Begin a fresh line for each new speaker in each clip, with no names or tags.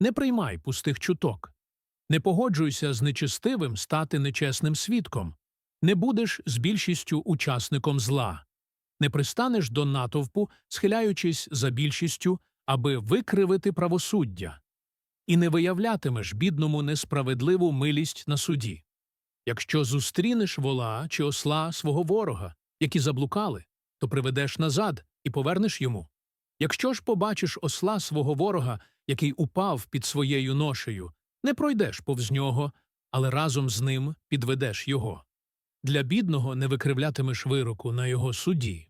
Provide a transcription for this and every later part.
Не приймай пустих чуток. Не погоджуйся з нечестивим стати нечесним свідком. Не будеш з більшістю учасником зла. Не пристанеш до натовпу, схиляючись за більшістю, аби викривити правосуддя. І не виявлятимеш бідному несправедливу милість на суді. Якщо зустрінеш вола чи осла свого ворога, які заблукали, то приведеш назад і повернеш йому. Якщо ж побачиш осла свого ворога, який упав під своєю ношею, не пройдеш повз нього, але разом з ним підведеш його. Для бідного не викривлятимеш вироку на його суді.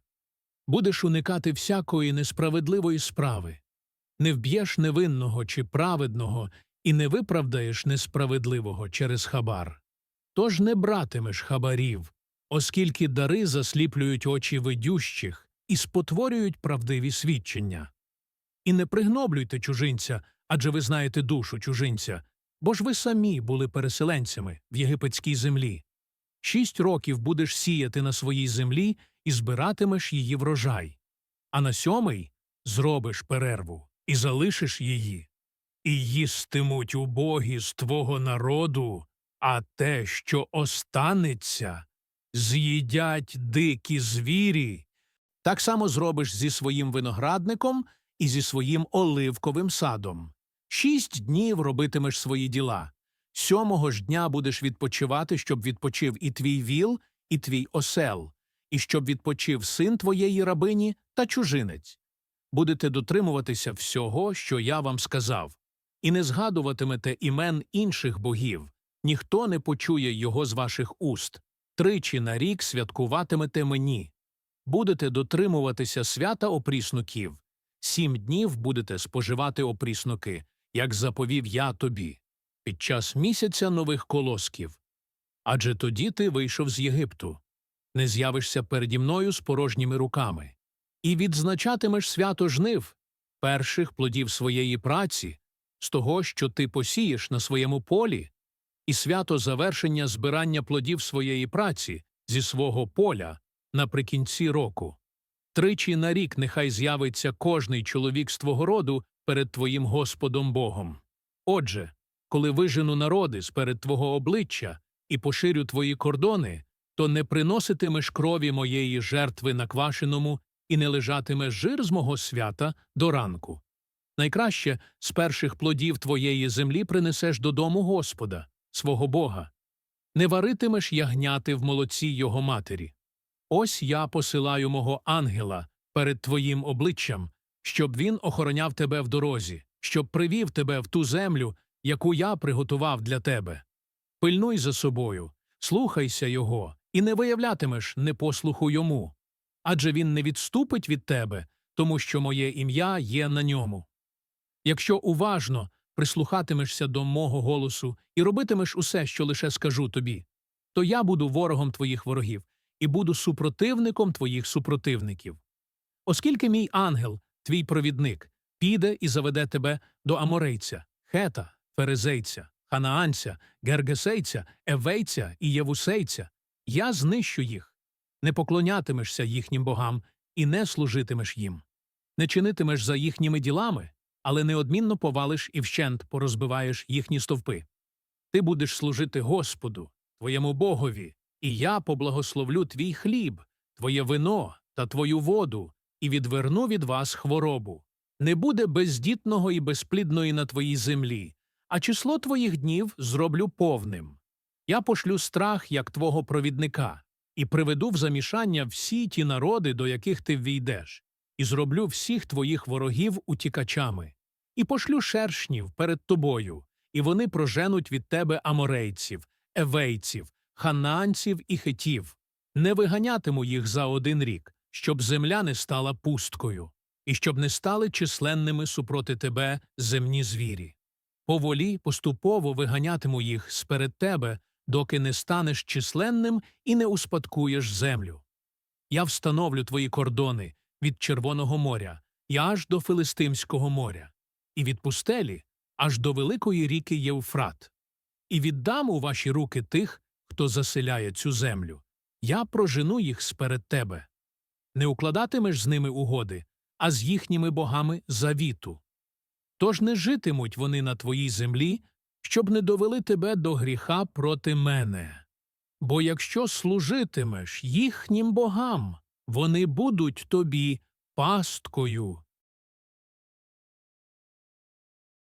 Будеш уникати всякої несправедливої справи, не вб'єш невинного чи праведного і не виправдаєш несправедливого через хабар. Тож не братимеш хабарів, оскільки дари засліплюють очі видющих і спотворюють правдиві свідчення. І не пригноблюйте чужинця, адже ви знаєте душу чужинця, бо ж ви самі були переселенцями в єгипетській землі. Шість років будеш сіяти на своїй землі і збиратимеш її врожай, а на сьомий зробиш перерву і залишиш її. І їстимуть убогі з твого народу, а те, що останеться, з'їдять дикі звірі. Так само зробиш зі своїм виноградником і зі своїм оливковим садом. Шість днів робитимеш свої діла. Сьомого ж дня будеш відпочивати, щоб відпочив і твій віл, і твій осел, і щоб відпочив син твоєї рабині та чужинець. Будете дотримуватися всього, що я вам сказав, і не згадуватимете імен інших богів, ніхто не почує його з ваших уст. Тричі на рік святкуватимете мені. Будете дотримуватися свята опріснуків. Сім днів будете споживати опріснуки, як заповів я тобі, під час місяця нових колосків. Адже тоді ти вийшов з Єгипту, не з'явишся переді мною з порожніми руками, і відзначатимеш свято жнив, перших плодів своєї праці, з того, що ти посієш на своєму полі, і свято завершення збирання плодів своєї праці зі свого поля наприкінці року. Тричі на рік нехай з'явиться кожний чоловік з твого роду перед твоїм Господом Богом. Отже, коли вижену народи сперед твого обличчя і поширю твої кордони, то не приноситимеш крові моєї жертви на квашеному і не лежатиме жир з мого свята до ранку. Найкраще з перших плодів твоєї землі принесеш додому Господа, свого Бога. Не варитимеш ягняти в молоці його матері. Ось я посилаю мого ангела перед твоїм обличчям, щоб він охороняв тебе в дорозі, щоб привів тебе в ту землю, яку я приготував для тебе. Пильнуй за собою, слухайся його, і не виявлятимеш непослуху йому. Адже він не відступить від тебе, тому що моє ім'я є на ньому. Якщо уважно прислухатимешся до мого голосу і робитимеш усе, що лише скажу тобі, то я буду ворогом твоїх ворогів і буду супротивником твоїх супротивників. Оскільки мій ангел, твій провідник, піде і заведе тебе до аморейця, хета, ферезейця, ханаанця, гергесейця, евейця і євусейця, я знищу їх, не поклонятимешся їхнім богам і не служитимеш їм, не чинитимеш за їхніми ділами, але неодмінно повалиш і вщент порозбиваєш їхні стовпи. Ти будеш служити Господу, твоєму Богові, і я поблагословлю твій хліб, твоє вино та твою воду, і відверну від вас хворобу. Не буде бездітного і безплідної на твоїй землі, а число твоїх днів зроблю повним. Я пошлю страх, як твого провідника, і приведу в замішання всі ті народи, до яких ти ввійдеш, і зроблю всіх твоїх ворогів утікачами, і пошлю шершнів перед тобою, і вони проженуть від тебе аморейців, евейців, ханаанців і хетів, не виганятиму їх за один рік, щоб земля не стала пусткою, і щоб не стали численними супроти тебе земні звірі. Поволі поступово виганятиму їх сперед тебе, доки не станеш численним і не успадкуєш землю. Я встановлю твої кордони від Червоного моря і аж до Филистимського моря, і від пустелі аж до великої ріки Євфрат, і віддам у ваші руки тих, хто заселяє цю землю. Я прожену їх сперед тебе. Не укладатимеш з ними угоди, а з їхніми богами завіту. Тож не житимуть вони на твоїй землі, щоб не довели тебе до гріха проти мене. Бо якщо служитимеш їхнім богам, вони будуть тобі пасткою.